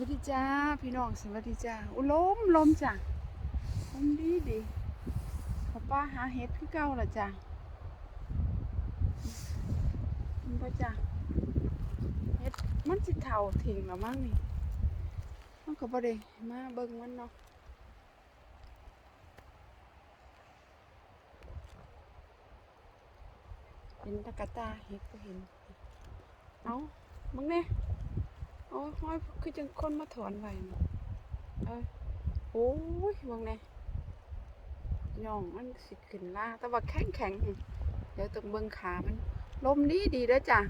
วัสดีจ้าพี่น้องสวัสดีจ้าอุยลมลมจ้ะลมดีดีพ่อป้าหาเห็ดคือเก่าละจ้ะมันบ่จ้ะเห็ดมันสิเฒ่าทิ้งแล้วมั้งนี่มันก็บ่ได้มาเบิ่งมันเนาะเห็นตะกะตาเห็ดก็เห็น เอามึงเนี่ย โอ้ยห้อยคือจังคนมาถอนไว้นี่เอ้ยโอ้ยเบางแน่ย่องมันสิขึ้นล่าแต่ว่าแข็งแข็งเดี๋ยวต้องเบิ่งขามัน ลมดีดีเด้อจ้ะ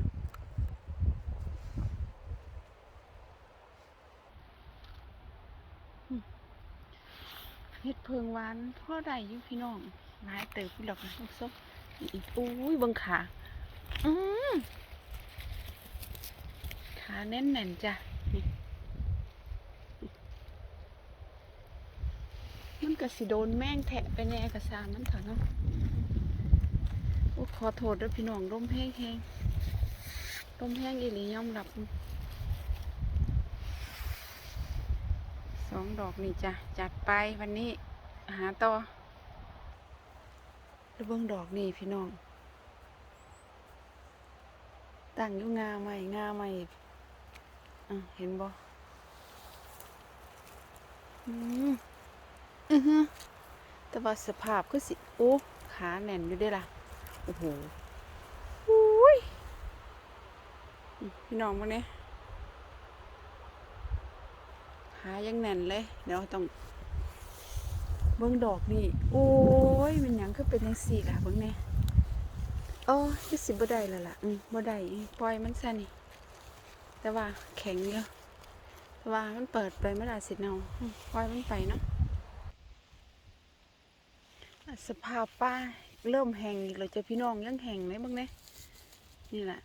เฮ็ดเพิงหวานพ่อได้อยู่พี่น้องหลายเติบพี่ดอกนะลูกส้มอีกอุ้ยเบิ่งขา อืม ขาแน่นแน่นๆจ้ะมันก็สิโดนแม่งแทะไปแน่กระซามมันเถอะเนาะโอ้ขอโทษด้วยพี่น้องลมแห้งแห้งลมแห้งอีหลียอมรับสองดอกนี่จ้ะ จัดไปวันนี้ หาต่อแล้วเบิ่งดอกนี่พี่น้องตั้งอยู่งาใหม่งาใหม่ เห็นบ่อืมอือฮึแต่ว่าสภาพคือสิ โอ้ ขาแน่นอยู่เด้ล่ะ โอ้โหอุ้ยอืมพี่น้องมาเนี่ยขายังแน่นเลย เดี๋ยวต้องเบิ่งดอกนี่ โอ้ย มันหยังคือเป็นจังสี่ล่ะเบิ่งเนี่ยโอ้ยสิบ่ได้แล้วล่ะ อืมบ่ได้ปล่อยมันซะนี่ แต่ว่าแข็งเยอะแต่ว่ามันเปิดไปเมื่อไรสิเนาอืมปล่อยมันไปเนาะสภาพป้าเริ่มแห้งอีกแล้วจ้ะพี่น้องยังแห้งเลยบ้างเนี่ยนี่แหละ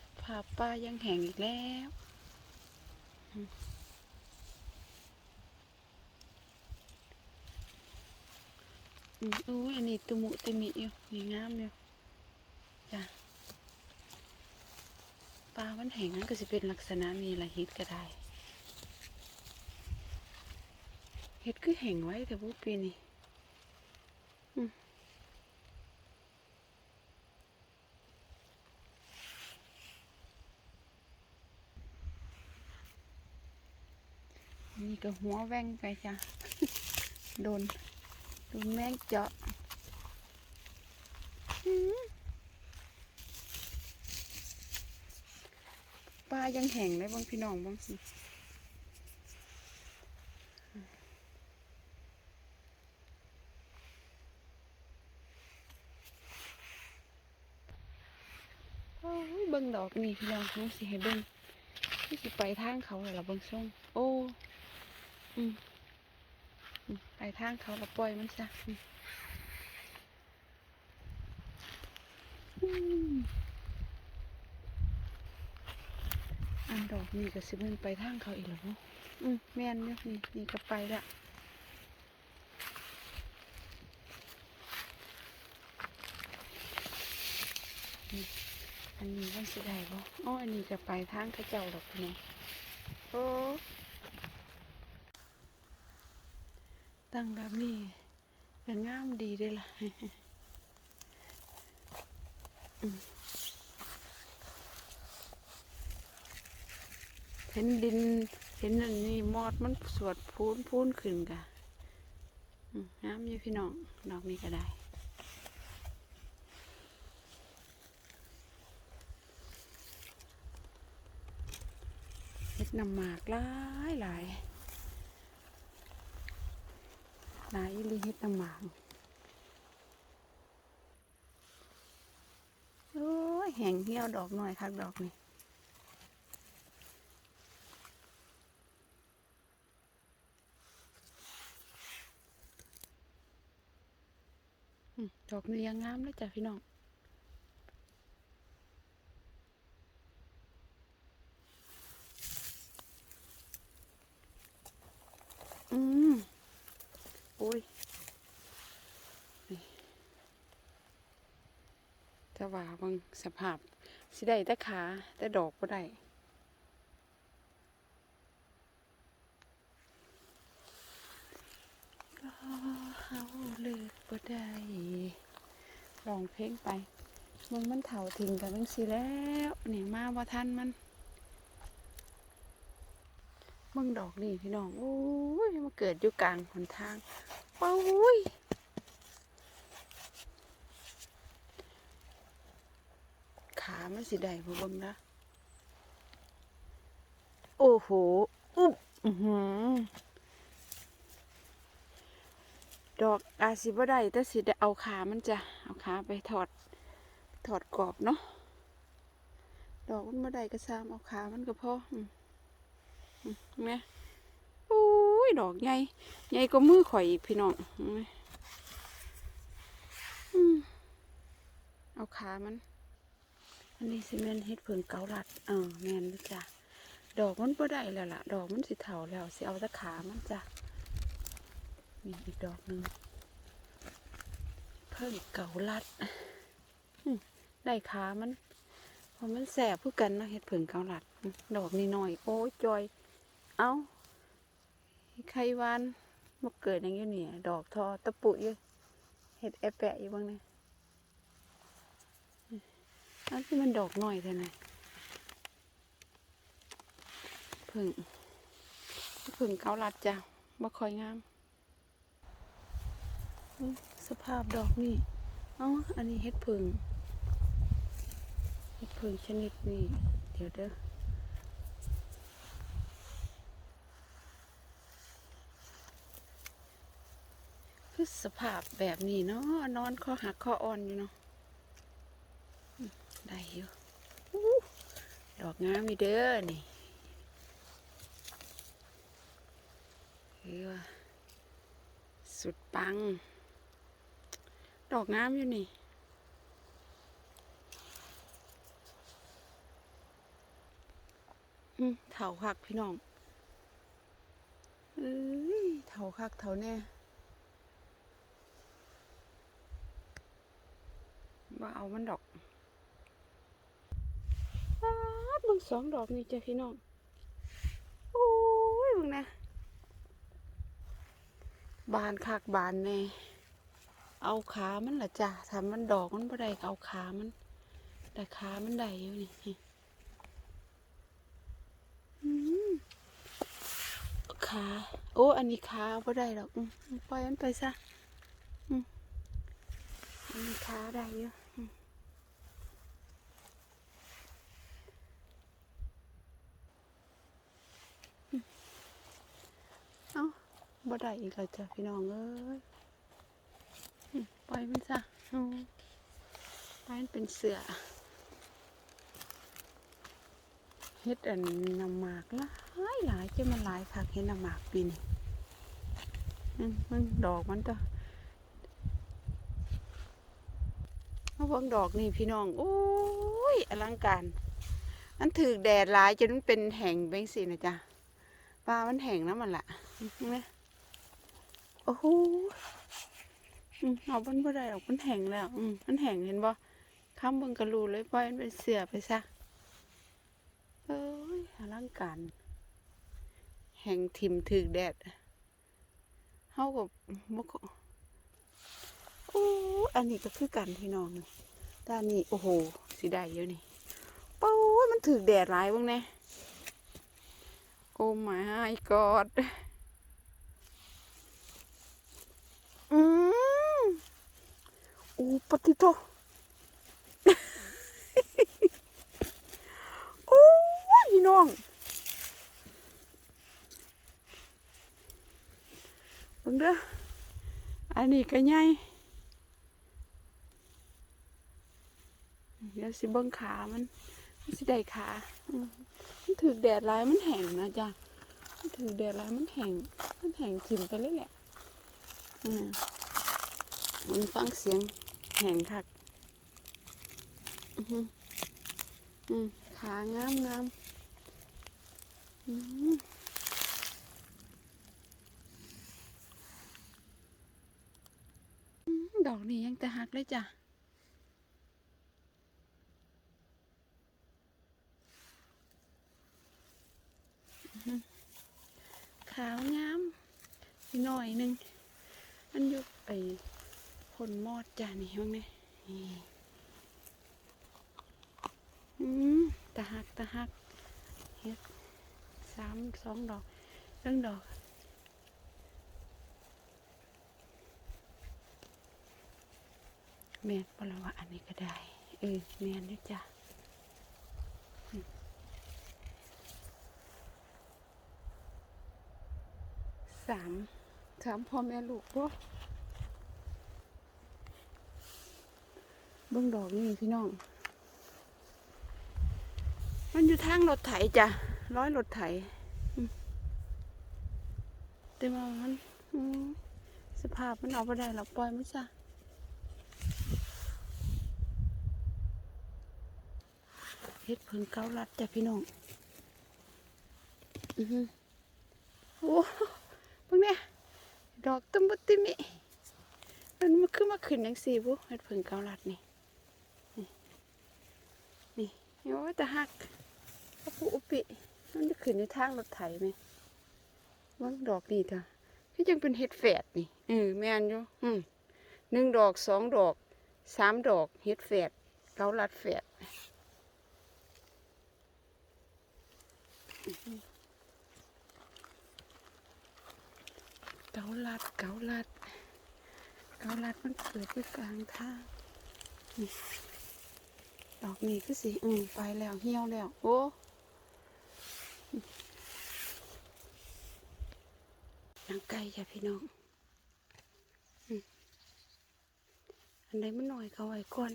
สภาพป้ายังแห้งอีกแล้วอืมอืมอุ้ยอันนี้ตุมุติมิอยู่นี่งามอยู่จ้ะ มันแห้งนั้นก็จะเป็นลักษณะนี้ละเฮ็ดก็ได้เฮ็ดคือแห้งไว้แต่บุปีนี่นี่ก็หัวแว่งไปจ้ะ โดน โดนแมงเจาะอื้อปลายังแห้งเลยบางพี่น้องบางสิโอ้ยเบิ่งดอกนี่พี่น้องหนูสิให้เบิ่งนี่สิไปทางเขาเลยล่ะเบิ่งส่งโอ้อืมอืมไปทางเขาเราปล่อยมันซะ อืมอืมอันดอกนี่ก็สิมันไปทางเขาอีกแล้วเนาะอืมแม่นเนี่ยนี่นี่ก็ไปละนี่อันนี้มันสิได้บ่อ๋ออันนี้ก็ไปทางเขาเจ้าดอกพี่น้องโอ้ตั้งแบบนี้ก็งามดีเด้ล่ะ อืมเห็นดิน เห็นอันนี้มอดมันสวดพูนพูนขึ้นกะอืมงามอยู่พี่น้องดอกนี้ก็ได้เห็ดนำหมากหลายหลายหลายอีลีเฮ็ดน้ำหมากโอ้ยแห้งเหี่ยวดอกหน่อยคักดอกนี่ ดอกเนียงงามเลยจ้ะพี่น้องอืมโอ้ยแต่ว่าบางสภาพ สิได้แต่ขาแต่ดอกก็ได้啊。 เฮาเลิกบ่ได้ร้องเพลงไปมึงมันเถาทิ้งกันจังสิแล้วนี่มาว่าทันมันมึงดอกนี่พี่น้องโอ้ยมาเกิดอยู่กลางหนทางโอ้ยขามันสิได้บ่เบิ่งนะโอ้โหอุ๊บอือหือ ดอกอาสิบ่ได้แต่สิได้เอาขามันจะเอาขาไปถอดถอดกรอบเนาะดอกมันบ่ได้ก็ซ้ำเอาขามันก็พออืมอืมเนไหมโอ้ยดอกใหญ่ใหญ่ก็มือข่อยอีกพี่น้องเอาขามัน อันนี้สิแม่นเฮ็ดเพิ่งเกาลัดเออแมนจ้ะดอกมันบ่ได้แล้วล่ะ ดอกมันสิเฒ่าแล้วสิเอาต่ขามันจ้ะ มีอีกดอกหนึ่งเพิ่งเก่าลัดอืมได้ขามันเพราะมันแสบผู้กันเนาะเห็ดเผิงเกาลัดอืมดอกนี่หน่อยโอ้ยจอย เอาไข่หวานมาเกิดอย่างนี้เนี่ยดอกทอตะปุอยู่เห็ดแอบแปะอยู่บ้างเนี่ยอืมอันที่มันดอกหน่อยเท่านั้นเพิ่งเพิ่งเกาลัดจ้ะบ่ค่อยงามอืม สภาพดอกนี่อ๋ออันนี้เห็ดผึ่งเห็ดผึ่งชนิดนี้ เดี๋ยวเด้อคือสภาพแบบนี้เนาะนอนคอหักคออ่อนอยู่เนาะได้อยู่อู้ดอกงามมีเด้อนี่คือว่าสุดปัง ดอกงามอยู่นี่ อืมเถาคักพี่น้องเอ้ยเถาคักเถาแน่ว่าเอามันดอกอ้าดมึงสองดอกนี่จ้ะพี่น้อง โอ้ยมึงนะ บานคักบานแน่ เอาขามันละจ้ะทำมันดอกมันบ่ได้เอาขามัน แต่ขามันได้อยู่นี่ขาโอ้ อันนี้ขาบ่ได้หรอกปล่อยมันไปซะอันนี้ขาได้อยู่อืมอืมเอาบ่ได้อีกแล้วจ้ะพี่น้องเอ้ย ปล่อยมันซะปล่อยมันเป็นเสือเฮ็ดอันน้ำหมากหลายหลายจะมันหลายคักเฮ็ดน้ำหมากปีนี้มันดอกมันตัวเอาเบิ่งดอกนี่พี่น้องโอ้ยอลังการมันถือแดดหลายจนมันเป็นแห้งเบงสินะจ๊ะปลามันแห้งแล้วมันละนไหมโอ้โห อืมเอามันบ่ได้หรอกมันแห้งแล้ว อืมมันแห้งเห็นบ่ข้ามเบิ่งกระรูเลยปล่อยมันเป็นเสือไปซะเอ้ยอลังการแห้งทิ่มถึกแดดเฮากับบ่ก็โอ้อันนี้ก็คือกันพี่น้องด้านนี้โอ้โหสิได้เยอะนี่โอ้ยมันถึกแดดหลายบิ่งแน่โอ้ my god อืม อูปฏิโตโอ้ยน้องเบิ่งเด้ออันนี้ก็ใหญ่เดี๋ยวสิเบิ่งขามันสิได้ขาอมันถือแดดหลายมันแห้งนะจ๊ะมันถือแดดหลายมันแห้งมันแห้งถิ่มไปเลยแหละอืมมันฟังเสียง แห่งคักอืมขางามงามดอกนี้ยังแต่หักเลยจ้ะขาวงามหน่อยหนึ่งมันอยู่ไอ ผลมอดจ้านี่ว่าไงอืมตะหักตะหักเฮ็ดสามสองดอกเรื่องดอกแม่นปละว่าอันนี้ก็ได้ เออแม่นด้วยจ้ะสามสามพ่อแม่ลูกพวก เบิ่งดอกนี่พี่น้อง มันอยู่ทางรถไถจ้ะ ร้อยรถไถอืมแต่ว่ามันสภาพมันเอาไปได้เราปล่อยมันซะเฮ็ดเพิ่งเกาลัดจ้ะพี่น้อง อือหือโอ้พิ่งเนี่ยดอกตุ้มบุติมิมันมาขึ้นมาขึ้นจังสี่บุเฮ็ดเพิ่งเกาลัดนี่ นี่โอ้ยแต่หักอุปุอุปิมันจะขึ้นในทางรถไถไหมว่างดอกนี่จ้ะที่จังเป็นเฮ็ดแฝดนี่เออแม่นอยู่อืมหนึ่งดอกสองดอกสามดอกเฮ็ดแฝดเกาลัดแฝดเกาลัดเกาลัดเกาลัดมันเกิดอยู่กลางทางนี่ ดอกนี้คือสิอืมไปแล้วเหี่ยวแล้ว โอ้นางไก่จ้ะพี่น้องอันใดมันหน่อยเขาไว้ก่อน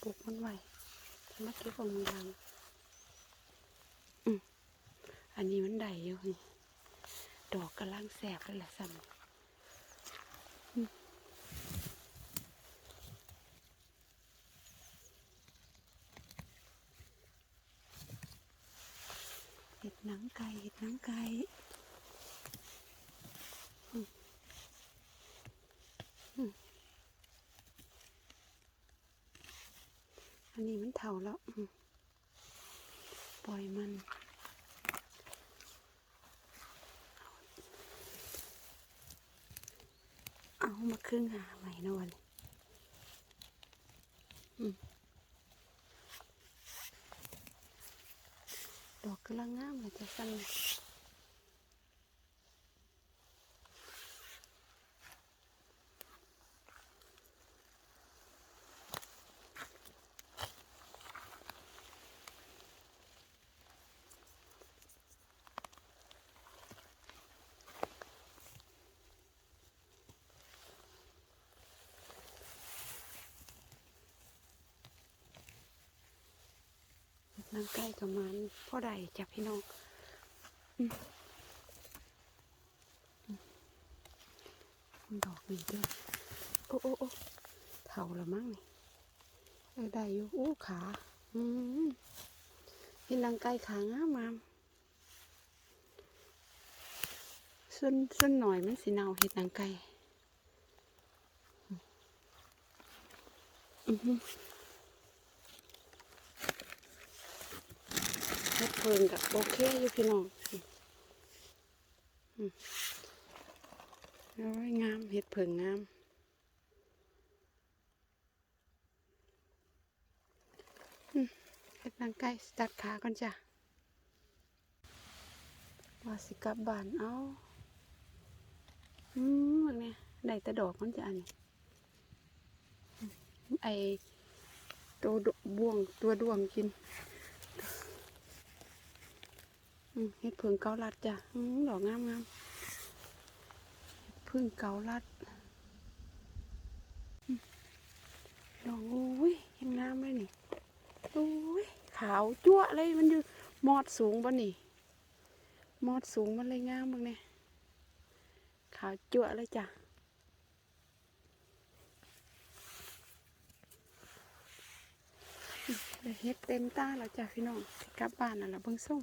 ปลูกมันไว้จะมาเก็บของมือหลังอันนี้มันได้อยู่นี่ดอกกำลังแสบเลยแหละซ้ำ หนังไก่เห็ดหนังไก่อันนี้มันเท่าแล้วปล่อยมันเอามาครึ่งหาใหม่นะวันอืมดอ กำลังงามเลยจะสั่น นั่งใกล้กับมันพ่อใดจ้ะพี่น้องอืมอืมดอกนี้ด้วยโอ้โอ้โอ้เท่าละมั้งนี่เออได้อยู่อู้ขาอืมกินรังไก่ขางามงามส่วนส่วนหน่อยมันสีเนาเห็ดรังไก่อืออหือ เฮ็ดเพิ่งกับโอเคอยู่พี่น้องอืมอืมโอ้ยงามเฮ็ดเพิ่งงามเฮ็ดนางไก่ตัดขาก่อนจ้ะว่าสิกลับบ้านเอาอืมมันเนี่ยได้แต่ดอกมันจะอันนี้ไอตัวดบ่วงตัวดวงกิน เฮ็ดพิ่งเกาลัดจ้ะดอกงามงามเฮ็ดพิ่งเกาลัดดอกโอ้ยยังงามเลยนี่โอ้ยขาวจั่วเลยมันอยู่มอดสูงบ่นี่ มอดสูงมันเลยงามบ้างเนี่ยขาวจั่วเลยจ้ะเฮ็ดเต็มตาแล้วจ้ะพี่น้องกลับบ้านนั่นล่ะเบิ่งส่ง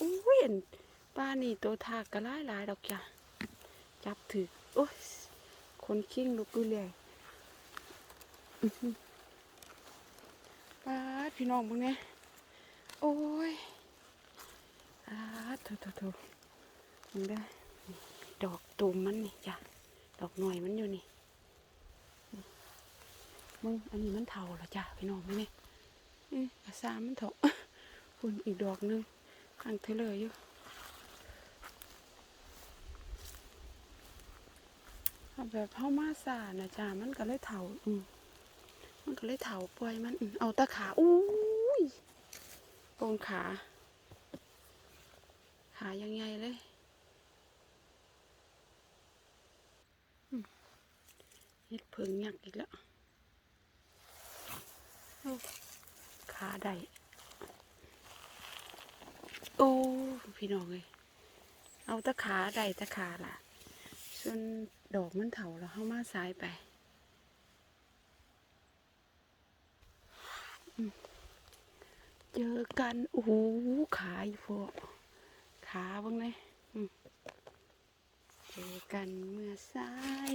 อุ้ยอันป้านี่ตัวทากกระไล่ลายดอกจ้ะจับถือโอ้ยคนคิงลูกกูเลยอื้อหือป้าพี่น้องมึงเนี่ยโอ้ยป้าโถโถโถมึงได้ดอกตูมมันนี่จ้ะดอกหน่อยมันอยู่นี่มึงอันนี้มันเทาเหรอจ้ะพี่น้องมึงเนี่ยอ้ยอาซามันเถาะคุณอีกดอกนึง ข้างเทเลออยู่แบบเข้ามาสานะจ้ามันก็เลยเถาอืมมันก็เลยเถาปล่อยมันเอาตะขาอุ้ยโกนขา ขายังไงเลยเฮ็ดเพิงยักอีกแล้วขาได้ โอ้พี่น้องเลยเอาตะขาได้ตะขาล่ะส่วนดอกมันเถาแล้วเข้ามาซ้ายไปเจอกันโอ้โหขาอยู่พวกขาบ้างเลยเจอกันเมื่อสาย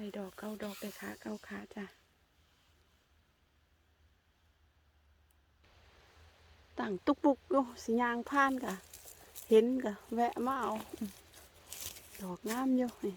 ได้ดอกเก้าดอกได้ขาเก้าขาจ้ะตั้งตุกปุกอยู่สิยางผ่านกะเห็นกะแวะมาเอาอืมดอกงามอยู่นี่